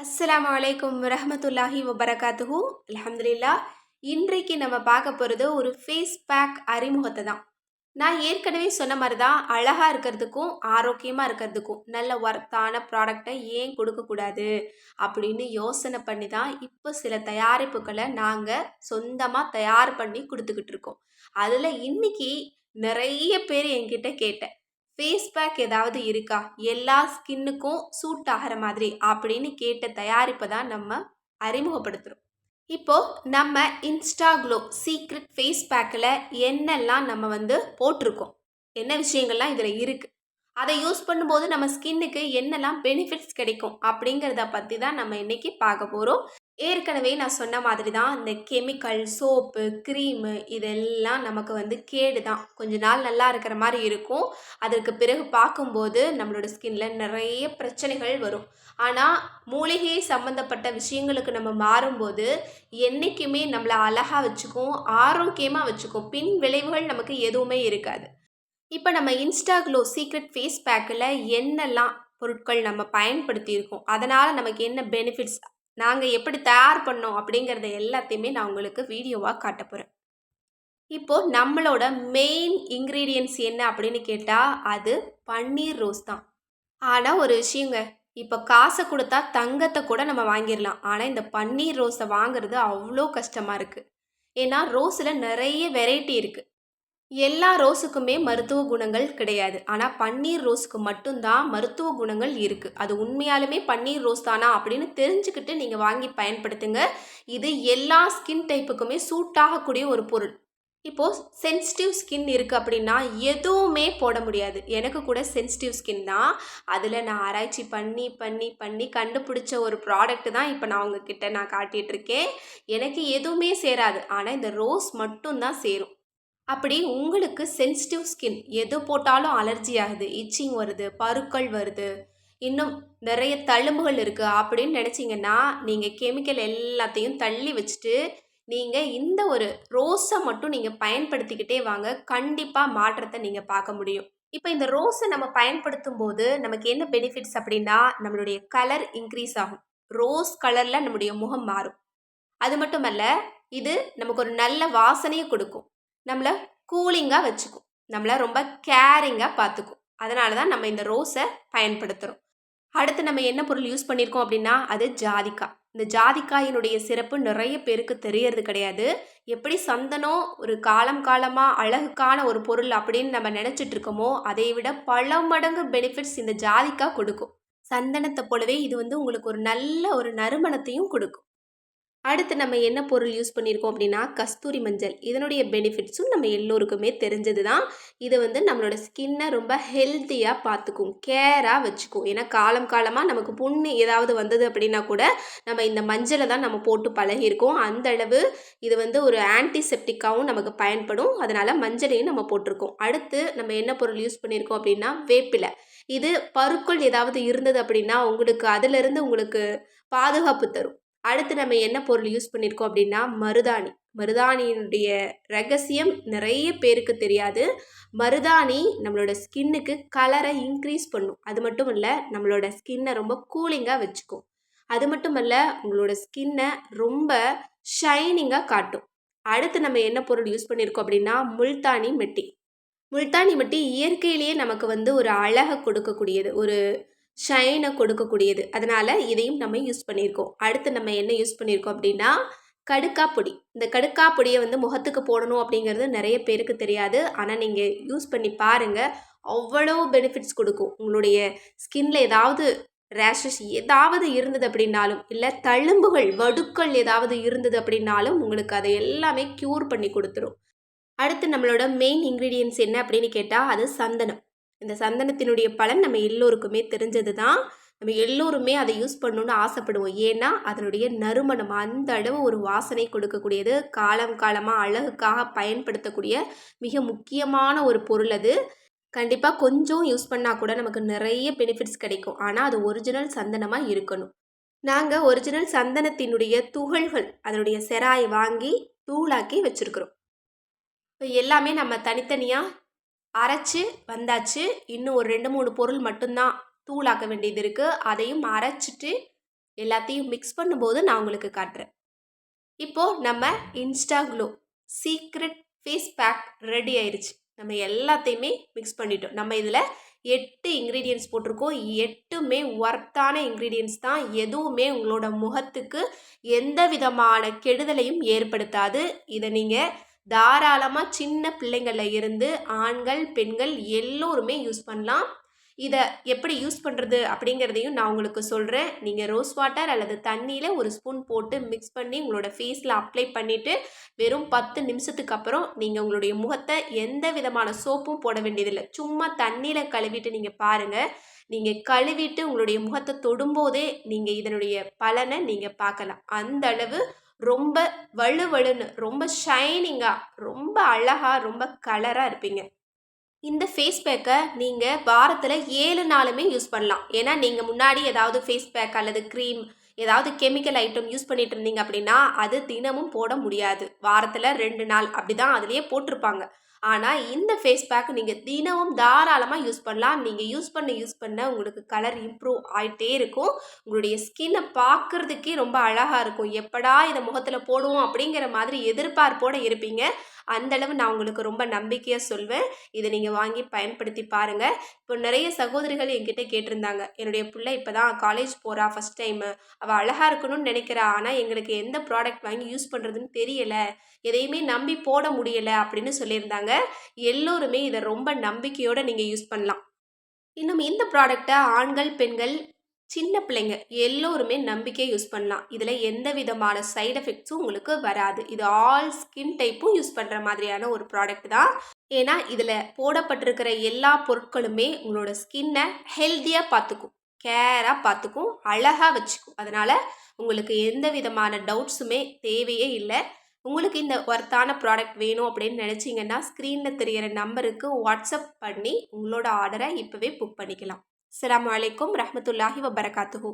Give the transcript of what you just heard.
அஸ்லாம் அலைக்கும் ரஹமத்துல்லாஹி வபரகாத்துஹூ. அலமதுல்லா இன்றைக்கு நம்ம பார்க்க போகிறது ஒரு ஃபேஸ் பேக் அறிமுகத்தை தான். நான் ஏற்கனவே சொன்ன மாதிரி தான் அழகாக இருக்கிறதுக்கும் ஆரோக்கியமாக இருக்கிறதுக்கும் நல்ல ஒர்த்தான ப்ராடக்டை ஏன் கொடுக்கக்கூடாது அப்படின்னு யோசனை பண்ணி தான் இப்போ சில தயாரிப்புகளை நாங்கள் சொந்தமாக தயார் பண்ணி கொடுத்துக்கிட்டு இருக்கோம். அதில் இன்னைக்கு நிறைய பேர் என்கிட்ட கேட்டேன். ஃபேஸ் பேக் ஏதாவது இருக்கா? எல்லா ஸ்கின்னுக்கும் சூட் ஆகிற மாதிரி அப்படின்னு கேட்ட தயாரிப்பை தான் நம்ம அறிமுகப்படுத்துகிறோம் இப்போ நம்ம இன்ஸ்டாக்ளோ சீக்ரெட் ஃபேஸ் பேக்கில் என்னெல்லாம் நம்ம வந்து போட்டிருக்கோம்? என்ன விஷயங்கள்லாம் இதில் இருக்குது அதை யூஸ் பண்ணும்போது நம்ம ஸ்கின்னுக்கு என்னெல்லாம் பெனிஃபிட்ஸ் கிடைக்கும் அப்படிங்கிறத பற்றி தான் நம்ம இன்றைக்கி பார்க்க போகிறோம் ஏற்கனவே நான் சொன்ன மாதிரி தான் இந்த கெமிக்கல் சோப்பு க்ரீமு இதெல்லாம் நமக்கு வந்து கேடு தான். கொஞ்ச நாள் நல்லா இருக்கிற மாதிரி இருக்கும். அதற்கு பிறகு பார்க்கும்போது நம்மளோட ஸ்கின்ல நிறைய பிரச்சனைகள் வரும். ஆனால் மூலிகை சம்மந்தப்பட்ட விஷயங்களுக்கு நம்ம மாறும்போது என்றைக்குமே நம்மளை அழகாக வச்சுக்கும் ஆரோக்கியமாக வச்சுக்கும் பின் விளைவுகள் நமக்கு எதுவுமே இருக்காது. இப்போ நம்ம இன்ஸ்டா க்ளோ சீக்ரெட் ஃபேஸ் பேக்கில் என்னெல்லாம் பொருட்கள் நம்ம பயன்படுத்தியிருக்கோம்? அதனால் நமக்கு என்ன பெனிஃபிட்ஸ் நாங்கள் எப்படி தயார் பண்ணோம் அப்படிங்கிறத எல்லாத்தையுமே நான் உங்களுக்கு வீடியோவாக காட்ட போகிறேன் இப்போது நம்மளோட மெயின் இன்க்ரீடியன்ஸ் என்ன அப்படின்னு கேட்டால் அது பன்னீர் ரோஸ் தான். ஆனால் ஒரு விஷயங்க இப்போ காசை கொடுத்தா தங்கத்தை கூட நம்ம வாங்கிடலாம். ஆனால் இந்த பன்னீர் ரோஸை வாங்குறது அவ்வளோ கஷ்டமாக இருக்குது ஏன்னா ரோஸில் நிறைய வெரைட்டி இருக்குது எல்லா ரோஸுக்குமே மருத்துவ குணங்கள் கிடையாது. ஆனால் பன்னீர் ரோஸுக்கு மட்டும்தான் மருத்துவ குணங்கள் இருக்குது அது உண்மையாலுமே பன்னீர் ரோஸ் தானா அப்படின்னு தெரிஞ்சுக்கிட்டு நீங்கள் வாங்கி பயன்படுத்துங்க. இது எல்லா ஸ்கின் டைப்புக்குமே சூட் ஆகக்கூடிய ஒரு பொருள். இப்போது சென்சிட்டிவ் ஸ்கின் இருக்குது அப்படின்னா எதுவுமே போட முடியாது. எனக்கு கூட சென்சிட்டிவ் ஸ்கின் தான். அதில் நான் ஆராய்ச்சி பண்ணி பண்ணி பண்ணி கண்டுபிடிச்ச ஒரு ப்ராடக்ட் தான் இப்போ நான் உங்ககிட்ட நான் காட்டிகிட்ருக்கேன் எனக்கு எதுவுமே சேராது. ஆனால் இந்த ரோஸ் மட்டும்தான் சேரும். அப்படி உங்களுக்கு சென்சிட்டிவ் ஸ்கின் எது போட்டாலும் அலர்ஜி ஆகுது இச்சிங் வருது பருக்கள் வருது இன்னும் நிறைய தழும்புகள் இருக்குது அப்படின்னு நினச்சிங்கன்னா நீங்கள் கெமிக்கல் எல்லாத்தையும் தள்ளி வச்சுட்டு நீங்கள் இந்த ஒரு ரோஸை மட்டும் நீங்கள் பயன்படுத்திக்கிட்டே வாங்க. கண்டிப்பாக மாற்றத்தை நீங்கள் பார்க்க முடியும். இப்போ இந்த ரோஸை நம்ம பயன்படுத்தும் போது நமக்கு என்ன பெனிஃபிட்ஸ் அப்படின்னா நம்மளுடைய கலர் இன்க்ரீஸ் ஆகும். ரோஸ் கலரில் நம்முடைய முகம் மாறும். அது மட்டுமல்ல இது நமக்கு ஒரு நல்ல வாசனையை கொடுக்கும். நம்மளை கூலிங்காக வச்சுக்கும். நம்மளை ரொம்ப கேரிங்காக பார்த்துக்கும் அதனால தான் நம்ம இந்த ரோஸை பயன்படுத்துகிறோம் அடுத்து நம்ம என்ன பொருள் யூஸ் பண்ணியிருக்கோம் அப்படின்னா அது ஜாதிக்காய். இந்த ஜாதிக்காயினுடைய சிறப்பு நிறைய பேருக்கு தெரியறது கிடையாது. எப்படி சந்தனம் ஒரு காலம் காலமாக அழகுக்கான ஒரு பொருள் அப்படின்னு நம்ம நினச்சிட்டு இருக்கோமோ அதை விட பல மடங்கு பெனிஃபிட்ஸ் இந்த ஜாதிக்காய் கொடுக்கும். சந்தனத்தை போலவே இது வந்து உங்களுக்கு ஒரு நல்ல ஒரு நறுமணத்தையும் கொடுக்கும். அடுத்து நம்ம என்ன பொருள் யூஸ் பண்ணியிருக்கோம் அப்படின்னா கஸ்தூரி மஞ்சள். இதனுடைய பெனிஃபிட்ஸும் நம்ம எல்லோருக்குமே தெரிஞ்சது தான் இது வந்து நம்மளோட ஸ்கின்னை ரொம்ப ஹெல்த்தியாக பார்த்துக்கும். கேராக வச்சுக்கும். ஏன்னா காலம் காலமாக நமக்கு புண்ணு ஏதாவது வந்தது அப்படின்னா கூட நம்ம இந்த மஞ்சளை தான் நம்ம போட்டு பழகியிருக்கோம். அந்த அளவு இது வந்து ஒரு ஆன்டிசெப்டிக்காகவும் நமக்கு பயன்படும். அதனால் மஞ்சளையும் நம்ம போட்டிருக்கோம். அடுத்து நம்ம என்ன பொருள் யூஸ் பண்ணியிருக்கோம் அப்படின்னா வேப்பிலை. இது பருக்கள் ஏதாவது இருந்தது அப்படின்னா உங்களுக்கு அதிலிருந்து உங்களுக்கு பாதுகாப்பு தரும். அடுத்து நம்ம என்ன பொருள் யூஸ் பண்ணியிருக்கோம் அப்படின்னா மருதாணி. மருதாணியினுடைய ரகசியம் நிறைய பேருக்கு தெரியாது. மருதாணி நம்மளோட ஸ்கின்னுக்கு கலரை இன்க்ரீஸ் பண்ணும். அது மட்டும் இல்லை நம்மளோட ஸ்கின்னை ரொம்ப கூலிங்காக வச்சுக்கும். அது மட்டும் இல்லை உங்களோட ஸ்கின்னை ரொம்ப ஷைனிங்காக காட்டும். அடுத்து நம்ம என்ன பொருள் யூஸ் பண்ணியிருக்கோம் அப்படின்னா முல்தானி மெட்டி. முல்தானி மெட்டி இயற்கையிலேயே நமக்கு வந்து ஒரு அழகை கொடுக்கக்கூடியது. ஒரு ஷைனை கொடுக்கக்கூடியது. அதனால் இதையும் நம்ம யூஸ் பண்ணியிருக்கோம். அடுத்து நம்ம என்ன யூஸ் பண்ணியிருக்கோம் அப்படின்னா கடுக்கா பொடி இந்த கடுக்கா பொடியை வந்து முகத்துக்கு போடணும் அப்படிங்கிறது நிறைய பேருக்கு தெரியாது. ஆனால் நீங்கள் யூஸ் பண்ணி பாருங்கள் அவ்வளோ பெனிஃபிட்ஸ் கொடுக்கும். உங்களுடைய ஸ்கின்ல ஏதாவது ரேஷஸ் ஏதாவது இருந்தது அப்படின்னாலும் இல்லை தழும்புகள் வடுக்கள் ஏதாவது இருந்தது அப்படின்னாலும் உங்களுக்கு அதை எல்லாமே க்யூர் பண்ணி கொடுத்துரும். அடுத்து நம்மளோட மெயின் இன்க்ரீடியன்ஸ் என்ன அப்படின்னு கேட்டால் அது சந்தனம். இந்த சந்தனத்தினுடைய பலன் நம்ம எல்லோருக்குமே தெரிஞ்சது தான் நம்ம எல்லோருமே அதை யூஸ் பண்ணணுன்னு ஆசைப்படுவோம். ஏன்னா அதனுடைய நறுமணம் அந்த அளவு ஒரு வாசனை கொடுக்கக்கூடியது காலம் காலமாக அழகுக்காக பயன்படுத்தக்கூடிய மிக முக்கியமான ஒரு பொருள் அது. கண்டிப்பாக கொஞ்சம் யூஸ் பண்ணால் கூட நமக்கு நிறைய பெனிஃபிட்ஸ் கிடைக்கும். ஆனால் அது ஒரிஜினல் சந்தனமாக இருக்கணும். நாங்கள் ஒரிஜினல் சந்தனத்தினுடைய துகள்கள் அதனுடைய செராயை வாங்கி தூளாக்கி வச்சுருக்குறோம். இப்போ எல்லாமே நம்ம தனித்தனியாக அரைச்சி வந்தாச்சு. இன்னும் ஒரு ரெண்டு மூணு பொருள் மட்டும்தான் தூளாக்க வேண்டியது இருக்குது அதையும் அரைச்சிட்டு எல்லாத்தையும் மிக்ஸ் பண்ணும்போது நான் உங்களுக்கு காட்டுறேன். இப்போது நம்ம insta glow secret face pack ready ஆயிடுச்சு நம்ம எல்லாத்தையுமே மிக்ஸ் பண்ணிட்டோம். நம்ம இதில் எட்டு இன்க்ரீடியன்ஸ் போட்டிருக்கோம். எட்டுமே ஒர்த்தான இன்க்ரீடியன்ஸ் தான். எதுவுமே உங்களோட முகத்துக்கு எந்த விதமான கெடுதலையும் ஏற்படுத்தாது. இதை நீங்கள் தாராளமாக சின்ன பிள்ளைங்களில் இருந்து ஆண்கள் பெண்கள் எல்லோருமே யூஸ் பண்ணலாம். இதை எப்படி யூஸ் பண்ணுறது அப்படிங்கிறதையும் நான் உங்களுக்கு சொல்கிறேன் நீங்கள் ரோஸ் வாட்டர் அல்லது தண்ணியில் ஒரு ஸ்பூன் போட்டு மிக்ஸ் பண்ணி உங்களோட ஃபேஸில் அப்ளை பண்ணிவிட்டு வெறும் பத்து நிமிஷத்துக்கு அப்புறம் நீங்கள் உங்களுடைய முகத்தை எந்த விதமான சோப்பும் போட வேண்டியதில்லை. சும்மா தண்ணியில் கழுவிட்டு நீங்கள் பாருங்கள் நீங்கள் கழுவிட்டு உங்களுடைய முகத்தை தொடும்போதே நீங்கள் இதனுடைய பலனை நீங்கள் பார்க்கலாம். அந்த அளவு ரொம்ப வலுவலுன்னு ரொம்ப ஷைனிங்காக ரொம்ப அழகாக ரொம்ப கலராக இருப்பீங்க. இந்த ஃபேஸ் பேக்கை நீங்கள் வாரத்தில் ஏழு நாளுமே யூஸ் பண்ணலாம். ஏன்னா நீங்கள் முன்னாடி ஏதாவது ஃபேஸ் பேக் அல்லது க்ரீம் ஏதாவது கெமிக்கல் ஐட்டம் யூஸ் பண்ணிட்டு இருந்தீங்க அப்படின்னா அது தினமும் போட முடியாது. வாரத்தில் ரெண்டு நாள் அப்படி தான் அதுலேயே போட்டிருப்பாங்க. ஆனால் இந்த ஃபேஸ் பேக் நீங்கள் தினமும் தாராளமாக யூஸ் பண்ணலாம். நீங்கள் யூஸ் பண்ண யூஸ் பண்ண உங்களுக்கு கலர் இம்ப்ரூவ் ஆகிட்டே இருக்கும். உங்களுடைய ஸ்கின்னை பார்க்குறதுக்கே ரொம்ப அழகாக இருக்கும். எப்படா இதை முகத்தில் போடுவோம் அப்படிங்கிற மாதிரி எதிர்பார்ப்போடு இருப்பீங்க. அந்தளவு நான் உங்களுக்கு ரொம்ப நம்பிக்கையாக சொல்வேன். இதை நீங்கள் வாங்கி பயன்படுத்தி பாருங்கள் இப்போ நிறைய சகோதரிகள் என்கிட்ட கேட்டிருந்தாங்க. என்னுடைய பிள்ளை இப்போ தான் காலேஜ் போகிறா ஃபஸ்ட் டைமு அவள் அழகாக இருக்கணும்னு நினைக்கிறா. ஆனால் எங்களுக்கு எந்த ப்ராடக்ட் வாங்கி யூஸ் பண்ணுறதுன்னு தெரியலை. எதையுமே நம்பி போட முடியலை அப்படின்னு சொல்லியிருந்தாங்க. எல்லோருமே இதை ரொம்ப நம்பிக்கையோடு நீங்கள் யூஸ் பண்ணலாம். இன்னும் இந்த ப்ராடக்டை ஆண்கள் பெண்கள் சின்ன பிள்ளைங்க எல்லோருமே நம்பிக்கையை யூஸ் பண்ணலாம். இதில் எந்த விதமான சைட் எஃபெக்ட்ஸும் உங்களுக்கு வராது. இது ஆல் ஸ்கின் டைப்பும் யூஸ் பண்ணுற மாதிரியான ஒரு ப்ராடக்ட் தான். ஏன்னா இதில் போடப்பட்டிருக்கிற எல்லா பொருட்களுமே உங்களோட ஸ்கின்னை ஹெல்த்தியாக பார்த்துக்கும் கேராக பார்த்துக்கும் அழகாக வச்சுக்கும். அதனால் உங்களுக்கு எந்த விதமான டவுட்ஸுமே தேவையே இல்லை. உங்களுக்கு இந்த ஒர்த்தான ப்ராடக்ட் வேணும் அப்படின்னு நினச்சிங்கன்னா ஸ்க்ரீனில் தெரிகிற நம்பருக்கு வாட்ஸ்அப் பண்ணி உங்களோட ஆர்டரை இப்போவே புக் பண்ணிக்கலாம். அஸ்லாம் வலைக்கம் ரஹமத்துல்லாஹி வபரகாத்துஹூ.